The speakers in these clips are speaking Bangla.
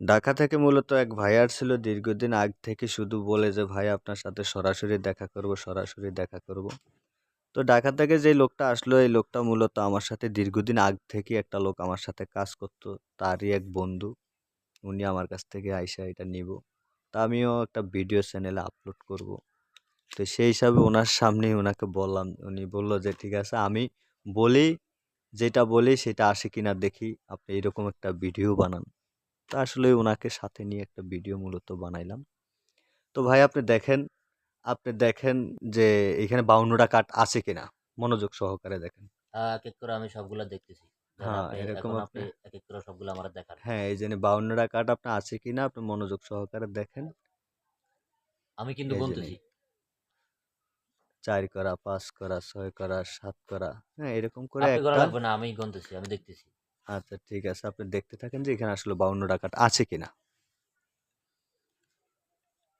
ঢাকা থেকে মূলত এক ভাই আসছিল দীর্ঘদিন আগ থেকে শুধু বলে যে, ভাই, আপনার সাথে সরাসরি দেখা করব, সরাসরি দেখা করব। তো ঢাকা থেকে যে লোকটা আসলো, এই লোকটা মূলত আমার সাথে দীর্ঘদিন আগ থেকে একটা লোক আমার সাথে কাজ করতো, তারই এক বন্ধু। উনি আমার কাছ থেকে আইসা এটা নিব। তা আমিও একটা ভিডিও চ্যানেলে আপলোড করব। তো সেই হিসাবে ওনার সামনেই ওনাকে বললাম, উনি বলল যে, ঠিক আছে, আমি বলি, যেটা বলি সেটা আসে কিনা দেখি। আপনি এরকম একটা ভিডিও বানান। তা আসলে ওনাকে সাথে নিয়ে একটা ভিডিও মূলত বানাইলাম। তো ভাই আপনি দেখেন আপনি দেখেন যে এখানে বাউন্নটা কাট আছে কিনা? মনোযোগ সহকারে দেখেন। এক এক করে আমি সবগুলা দেখতেছি। হ্যাঁ, এরকম আপনি- আপনি এক এক করে সবগুলো আমার দেখান। হ্যাঁ এই যে বাউন্নটা কাট আপনার আছে কিনা? আপনি মনোযোগ সহকারে দেখেন। আমি কিন্তু গুনতেছি। চার করা পাঁচ করা ছয় করা সাত করা হ্যাঁ এরকম করে আপনি একটা লাগবে না আমি গুনতেছি আমি দেখতেছি। আচ্ছা ঠিক আছে। আপনি দেখতে থাকেন যে এখানে আসলে বাউন্ন কাট আছে কিনা।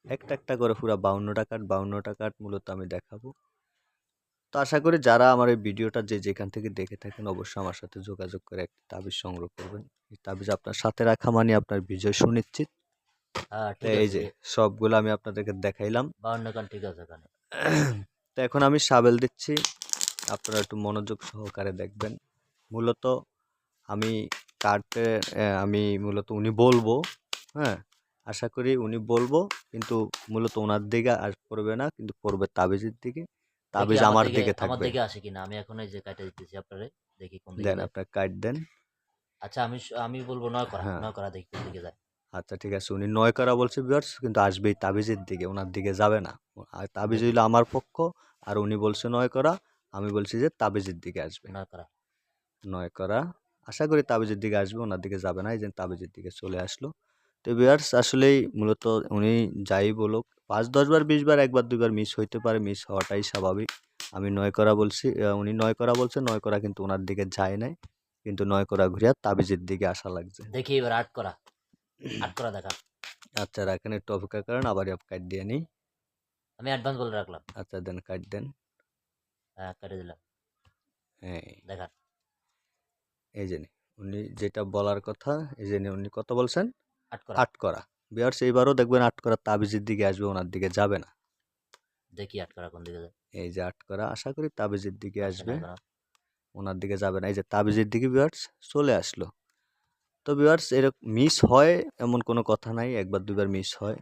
একটা একটা করে পুরো বাউন্ন কাট বাউন্ন কাট মূলত আমি দেখাবো। তো আশা করি যারা আমার এই ভিডিওটা যে যেখান থেকে দেখে থাকেন অবশ্যই আমার সাথে যোগাযোগ করে একটি তাবিজ সংগ্রহ করবেন। এই তাবিজ আপনার সাথে রাখা মানে আপনার বিজয় সুনিশ্চিত। হ্যাঁ এই যে সবগুলো আমি আপনাদেরকে দেখাইলাম। বাউন্ন কান ঠিক আছে তো এখন আমি সাবেল দিচ্ছি। আপনারা একটু মনোযোগ সহকারে দেখবেন। মূলত আমি কার্ডে আমি মূলত উনি বলব হ্যাঁ? আশা করি উনি বলব কিন্তু মূলত ওনার দিকে আর পড়বে না কিন্তু পড়বে তাবিজের দিকে। তাবিজ আমার দিকে আমার থাকবে। দিকে আসে কিনা? আমি এখন এই যে কাটা দিতেছি আপনারে দেখি কোন দিকে দেন যায়। আপনার কার্ড দেন। আচ্ছা আমি স- আমি বলব নয় করা হ্যাঁ। নয় করা দেখি কোন দিকে যায়। আচ্ছা ঠিক আছে উনি নয় করা বলছে বিয়ার্স কিন্তু আসবেই তাবিজের দিকে ওনার দিকে যাবে না। আর তাবিজ হইল আমার পক্ষ আর উনি বলছে নয় করা আমি বলছি যে তাবিজের দিকে আসবে। নয় করা। নয় করা। আশা করি তাবিজের দিকে আসবে ওনার দিকে যাবে না এই যে তাবিজের দিকে চলে আসলো। তো বিয়ার্স আসলেই মূলত উনি যাই বলুক পাঁচ দশবার বিশবার একবার দুইবার মিস হইতে পারে মিস হওয়াটাই স্বাভাবিক। আমি নয় করা বলছি উনি নয় করা বলছে নয় করা কিন্তু ওনার দিকে যায় নাই কিন্তু নয় করা ঘুরিয়া তাবিজের দিকে আসা লাগছে। দেখি এবার আট করা আট করা দেখা। আচ্ছা রাখেন একটু অপেক্ষা করেন আবার কার্ড দিয়ে নিই। আমি অ্যাডভান্স বলে রাখলাম। আচ্ছা দেন কার্ড দেন। হ্যাঁ কেটে দিলাম। হ্যাঁ দেখান। এই যে উনি যেটা বলার কথা এই যে উনি কত বলছেন? আট করা। আট করা। বিয়ার্স এইবারও দেখবেন আট করা তাবিজের দিকে আসবে ওনার দিকে যাবে না। দেখি আট করা কোন দিকে যায়। এই যে আট করা আশা করি তাবিজের দিকে আসবে। ওনার দিকে যাবে না। এই যে তাবিজের দিকে বিয়ার্স চলে আসলো। তো বিয়ার্স এরকম মিস হয় এমন কোনো কথা নাই একবার দুইবার মিস হয়।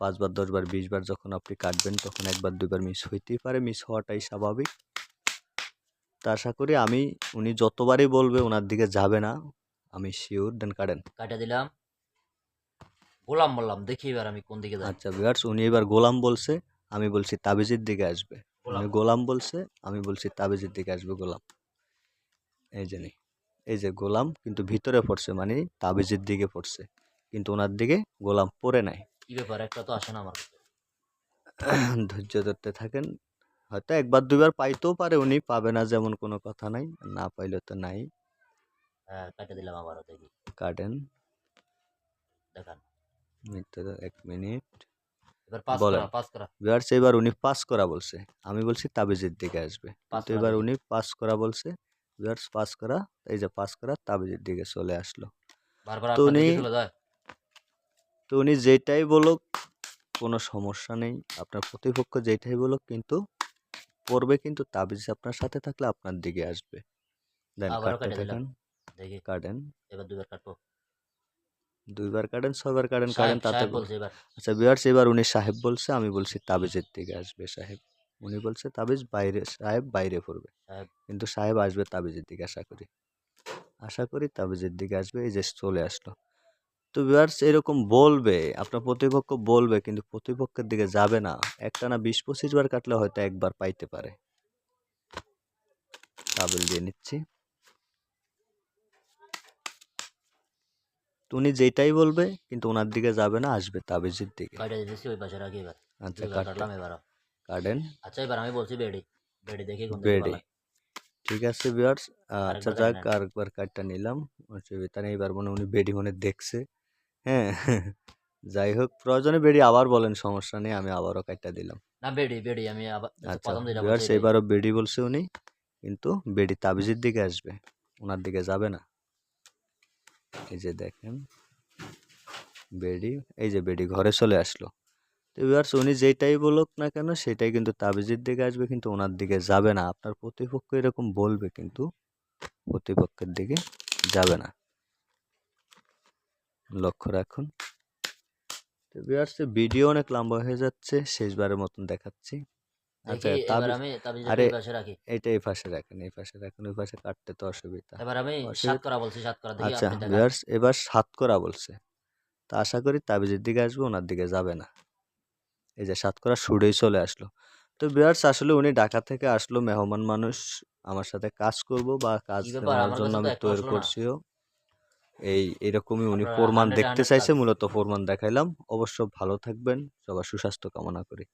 পাঁচবার দশবার বিশবার যখন আপনি কাটবেন তখন একবার দুইবার মিস হইতেই পারে। মিস হওয়াটাই স্বাভাবিক। তা আশা করি আমি উনি যতবারই বলবে ওনার দিকে যাবে না আমি শিওর দেন কাটেন। কাটা দিলাম। গোলাম বললাম দেখি এবার আমি কোন দিকে যাই আচ্ছা বিয়ার্স উনি এবার গোলাম বলছে আমি বলছি তাবিজের দিকে আসবে। গোলাম। উনি গোলাম বলছে আমি বলছি তাবিজের দিকে আসবে গোলাম। এই যে নি এই যে গোলাম কিন্তু ভিতরে পড়ছে মানে তাবিজের দিকে পড়ছে। কিন্তু ওনার দিকে গোলাম পড়ে নাই। কি ব্যাপার একটা তো আসে না আমার ধৈর্য ধরতে থাকেন হয়তো একবার দুইবার পাইতেও পারে উনি পাবে না যেমন কোনো কথা নাই না পাইলে তো নাই। হ্যাঁ কাটে দিলাম আবারও দেখি। কাটেন। দেখান। এক মিনিট। এবার উনি পাস করা বলছে। আমি বলছি তাবিজের দিকে আসবে। তো এবার উনি পাস করা বলছে। পাস করা এই যে পাস করা তাবিজের দিকে চলে আসলো। তো উনি- তো উনি যেটাই বলুক কোনো সমস্যা নেই। আপনার প্রতিপক্ষ যেটাই বলুক কিন্তু পড়বে কিন্তু তাবিজ আপনার সাথে থাকলে আপনার দিকে আসবে। দেন আবারও কাটতে কেটে দিলাম। থাকেন। দেখি। কাটেন। এবার দুবার কাটবো। দুইবার কাটেন ছয়বার কাটেন কাটেন সাহেব তাতে সাহেব বলছে এবার। আচ্ছা বিয়ার্স এবার উনি সাহেব বলছে আমি বলছি তাবিজের দিকে আসবে সাহেব। উনি বলছে তাবিজ বাইরে সাহেব বাইরে পড়বে। সাহেব। কিন্তু সাহেব আসবে তাবিজের দিকে আশা করি। আশা করি তাবিজের দিকে আসবে এই যে চলে আসলো। তো বিয়ার্স এরকম বলবে আপনার প্রতিপক্ষ বলবে কিন্তু প্রতিপক্ষের দিকে যাবে না। একটা না বিশ পঁচিশ বার কাটলে হয়তো একবার পাইতে পারে। তাবিল দিয়ে নিচ্ছি। উনি যেটাই বলবে কিন্তু ওনার দিকে যাবে না আসবে তাবিজের দিকে। আচ্ছা কাটলাম এবার কাটেন। আচ্ছা এবার আমি বলছি বেডি। বেডি দেখি বেডি। ঠিক আছে বিয়ার্স আচ্ছা যাক। আরেকবার কার্ডটা নিলাম। নেই এবার মনে উনি বেডি মনে দেখছে। হ্যাঁ। যাই হোক প্রয়োজনে বেডি আবার বলেন সমস্যা নেই আমি আবারও কার্ডটা দিলাম। না বেডি বেডি আমি আবার আচ্ছা প্রথম যেটা বলছি। এবারও বেডি বলছে উনি কিন্তু বেডি তাবিজের দিকে আসবে ওনার দিকে যাবে না। এই যে দেখেন বেডি এই যে বেডি ঘরে চলে আসলো। তো ভিউয়ার্স উনি যেটাই বলুক না কেন সেটাই কিন্তু তাবিজের দিকে আসবে কিন্তু ওনার দিকে যাবে না। আপনার প্রতিপক্ষ এরকম বলবে কিন্তু প্রতিপক্ষের দিকে যাবে না। লক্ষ্য রাখুন। তো ভিউয়ার্স ভিডিও অনেক লম্বা হয়ে যাচ্ছে শেষবারের মতন দেখাচ্ছি। আচ্ছা এবার তাবিজ আমি আরে পাশে রাখি। এইটা এই পাশে রাখেন এই পাশে রাখেন ওই পাশে কাটতে তো অসুবিধা। এবার আমি সাত করা বলছি সাত করা দেখি আচ্ছা ভিউয়ার্স এবার সাত করা বলছে। তা আশা করি তাবিজের দিকে আসবে ওনার দিকে যাবে না। এই যে সাত করা সুরেই চলে আসলো। তো ভিউয়ার্স আসলে উনি ঢাকা থেকে আসলো মেহমান মানুষ আমার সাথে কাজ করব বা কাজ? নেওয়ার জন্য আমি তৈরি করছিও। এই এরকমই উনি প্রমাণ দেখতে চাইছে মূলত প্রমাণ দেখাইলাম। অবশ্য ভালো থাকবেন সবার সুস্বাস্থ্য কামনা করি।